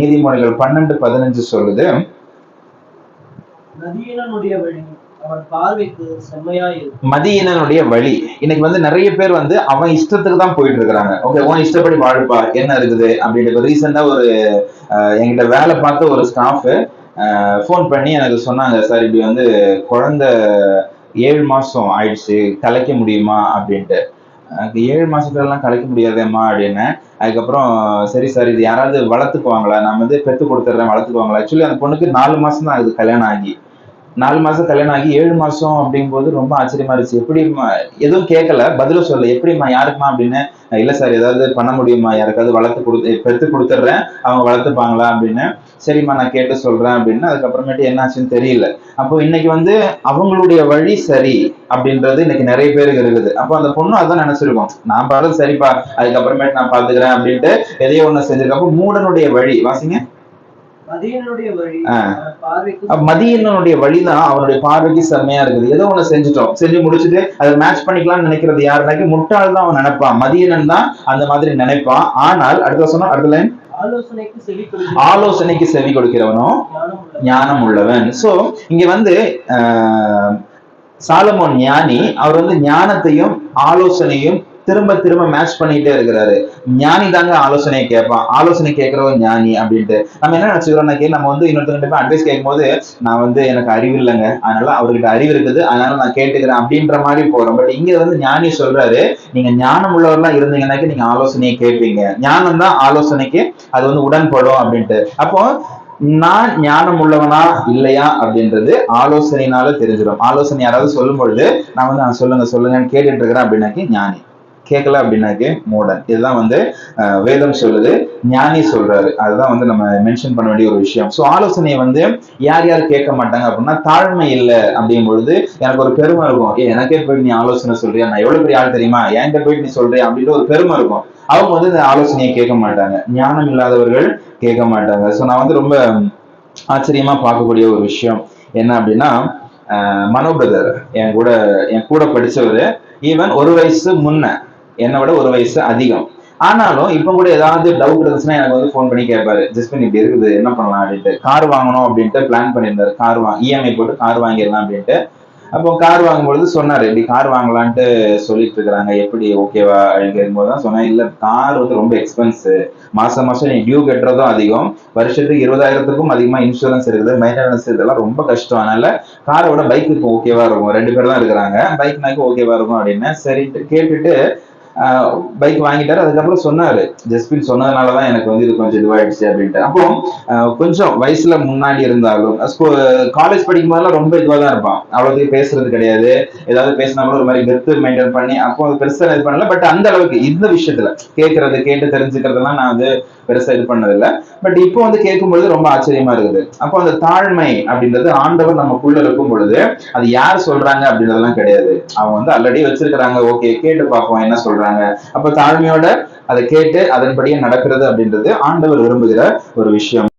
நீதிமொழிகள் பன்னெண்டு பதினஞ்சு சொல்லுது. நதியினுடைய வழி மதியினனுடைய வழி. இன்னைக்கு வந்து நிறைய பேர் வந்து அவன் இஷ்டத்துக்கு தான் போயிட்டு இருக்கிறாங்க ஓகே உன் இஷ்டப்படி வாழ்ப்பா என்ன இருக்குது அப்படின்ட்டு. ரீசெண்டா ஒரு என்கிட்ட வேலை பார்த்த ஒரு ஸ்டாஃப் ஃபோன் பண்ணி எனக்கு சொன்னாங்க சார் இப்படி வந்து குழந்தை ஏழு மாசம் ஆயிடுச்சு கலைக்க முடியுமா? அப்படின்ட்டு. எனக்கு ஏழு மாசத்துல எல்லாம் கலைக்க முடியாதேம்மா அப்படின்னு. அதுக்கப்புறம் சரி சார் இது யாராவது வளர்த்துக்குவாங்களா? நான் வந்து பெற்று கொடுத்துட்றேன் வளர்த்துக்குவாங்களா? ஆக்சுவலி அந்த பொண்ணுக்கு நாலு மாசம் தான் ஆகுது கல்யாணம் ஆகி. நாலு மாசம் கல்யாணம் ஆகி ஏழு மாசம் அப்படிங்கும்போது ரொம்ப ஆச்சரியமா இருந்துச்சு. எப்படிம்மா எதுவும் கேட்கல பதிலும் சொல்ல எப்படிம்மா யாருக்குமா அப்படின்னு இல்ல சார் ஏதாவது பண்ண முடியுமா? யாருக்காவது வளர்த்து கொடுத்து பெற்று கொடுத்துட்றேன் அவங்க வளர்த்துப்பாங்களா? அப்படின்னு சரிம்மா நான் கேட்டு சொல்றேன். அப்படின்னு அதுக்கப்புறமேட்டு என்ன ஆச்சுன்னு தெரியல. அப்போ இன்னைக்கு வந்து அவங்களுடைய வழி சரி அப்படின்றது இன்னைக்கு நிறைய பேருக்கு இருக்குது. அப்போ அந்த பொண்ணு அதான் நினைச்சிருக்கோம். நான் பாடுறது சரிப்பா. அதுக்கப்புறமேட்டு நான் பாத்துக்கிறேன் அப்படின்ட்டு எதையோ ஒண்ணு செஞ்சிருக்கேன் அப்போ மூடனுடைய வழி வாசிங்க. நதியினுடைய வழி மதியனுடைய வழிதான் அவனுடைய பார்வைக்கு செம்மையா இருக்குது. ஏதோ ஒண்ணு செஞ்சுட்டோம். செஞ்சு முடிச்சுட்டு அதை மேட்ச் பண்ணிக்கலாம்னு நினைக்கிறது யாருனாக்கி முட்டாள் தான் அவன் நினைப்பான். மதியனன் தான் அந்த மாதிரி நினைப்பான். ஆனால் அடுத்த சொன்னா அடுத்த லைன் ஆலோசனைக்கு செவி கொடுக்க ஆலோசனைக்கு செவி கொடுக்கிறவனும் ஞானம் உள்ளவன் சோ இங்க வந்து ஆஹ், சாலமோன் ஞானி அவர் வந்து ஞானத்தையும் ஆலோசனையும் திரும்ப திரும்ப மேட்ச் பண்ணிட்டே இருக்கிறாரு. ஞானி தாங்க ஆலோசனையை கேட்பான். ஆலோசனை கேட்கிறவன் ஞானி அப்படின்ட்டு. நம்ம என்ன நினைச்சுக்கிறோம்னாக்கி நம்ம வந்து இன்னொருத்தங்கிட்ட போய் அட்வைஸ் கேட்கும்போது நான் வந்து எனக்கு அறிவு இல்லைங்க. அதனால அவர்கிட்ட அறிவு இருக்குது. அதனால நான் கேட்டுக்கிறேன் அப்படின்ற மாதிரி போறோம். பட் இங்க வந்து ஞானி சொல்றாரு நீங்க ஞானம் உள்ளவர்லாம் இருந்தீங்கன்னாக்கி நீங்க ஆலோசனையை கேட்பீங்க. ஞானம் தான் ஆலோசனைக்கு அது வந்து உடன்படும் அப்படின்ட்டு. அப்போ நான் ஞானம் உள்ளவனா இல்லையா அப்படின்றது ஆலோசனையினால தெரிஞ்சிடும். ஆலோசனை யாராவது சொல்லும் பொழுது நான் வந்து நான் சொல்லுங்க சொல்லுங்கன்னு கேட்டுட்டு இருக்கிறேன் அப்படின்னாக்கி ஞானி. கேட்கல அப்படின்னாக்கே மூடன் இதுதான் வந்து வேதம் சொல்லுது ஞானி சொல்றாரு. அதுதான் வந்து நம்ம மென்ஷன் பண்ண வேண்டிய ஒரு விஷயம். ஸோ ஆலோசனையை வந்து யார் யார் கேட்க மாட்டாங்க அப்படின்னா தாழ்மை இல்லை அப்படிங்கும் பொழுது எனக்கு ஒரு பெருமை இருக்கும். ஏ எனக்கே போயிட்டு நீ ஆலோசனை சொல்றியா? நான் எவ்வளவு பெரிய ஆள் தெரியுமா? என்கிட்ட போயிட்டு நீ சொல்றியா? அப்படின்ற ஒரு பெருமை இருக்கும். அவங்க வந்து இந்த ஆலோசனையை கேட்க மாட்டாங்க. ஞானம் இல்லாதவர்கள் கேட்க மாட்டாங்க. ஸோ நான் வந்து ரொம்ப ஆச்சரியமா பார்க்கக்கூடிய ஒரு விஷயம் என்ன அப்படின்னா அஹ், மனோ பிரதர் என் கூட என் கூட படிச்சவர். ஈவன் ஒரு வயசு முன்ன என்னை விட ஒரு வயசு அதிகம். ஆனாலும் இப்போ கூட ஏதாவது டவுட் இருந்துச்சுன்னா எனக்கு வந்து ஃபோன் பண்ணி கேட்பாரு ஜஸ்ட் இப்படி இருக்குது. என்ன பண்ணலாம்? அப்படின்ட்டு. கார் வாங்கணும் அப்படின்ட்டு பிளான் பண்ணியிருந்தாரு. கார் வா இஎம்ஐ போட்டு கார் வாங்கிடலாம் அப்படின்ட்டு. அப்போ கார் வாங்கும்பொழுது சொன்னாரு இப்படி கார் வாங்கலான்ட்டு சொல்லிட்டு இருக்கிறாங்க. எப்படி ஓகேவா அப்படின்னு போது தான் சொன்னேன் இல்ல கார் வந்து ரொம்ப எக்ஸ்பென்ஸு மாசம் மாசம் நீ டியூ கட்டுறதும் அதிகம். வருஷத்துக்கு இருபதாயிரத்துக்கும் அதிகமா இன்சூரன்ஸ் இருக்குது. மெயின்டெனன்ஸ் இதெல்லாம் ரொம்ப கஷ்டம். அதனால காரை விட பைக்கு ஓகேவா இருக்கும். ரெண்டு பேர் தான் இருக்கிறாங்க. பைக்னாக்கு ஓகேவா இருக்கும். அப்படின்னு சரிட்டு கேட்டுட்டு பைக் வாங்கிட்டாரு. அதுக்கப்புறம் சொன்னாரு ஜஸ்பின் சொன்னதுனாலதான் எனக்கு வந்து இது கொஞ்சம் இதுவாயிடுச்சு அப்படின்ட்டு. அப்போ கொஞ்சம் வயசுல முன்னாடி இருந்தாலும் காலேஜ் படிக்கும் போதெல்லாம் ரொம்ப இதுவாக தான் இருப்பான். அவ்வளவு பேசுறது கிடையாது. ஏதாவது பேசினா கூட ஒரு மாதிரி கெத்து மெயின்டைன் பண்ணி அப்போ பெருசாக பெருசா இது பண்ணல. பட் அந்த அளவுக்கு இந்த விஷயத்துல கேட்கறது கேட்டு தெரிஞ்சுக்கிறதுலாம் நான் வந்து பெருசா இது பண்ணதில்லை. பட் இப்போ வந்து கேட்கும்பொழுது ரொம்ப ஆச்சரியமா இருக்குது. அப்போ அந்த தாழ்மை அப்படின்றது ஆண்டவர் நமக்குள்ள இருக்கும் பொழுது அது யார் சொல்றாங்க அப்படின்றதெல்லாம் கிடையாது. அவங்க வந்து ஆல்ரெடி வச்சிருக்கிறாங்க. ஓகே கேட்டு பார்ப்போம் என்ன சொல்றாங்க. அப்ப தாழ்மையோட அதை கேட்டு அதன்படியே நடக்கிறது அப்படின்றது ஆண்டவர் விரும்புகிற ஒரு விஷயம்.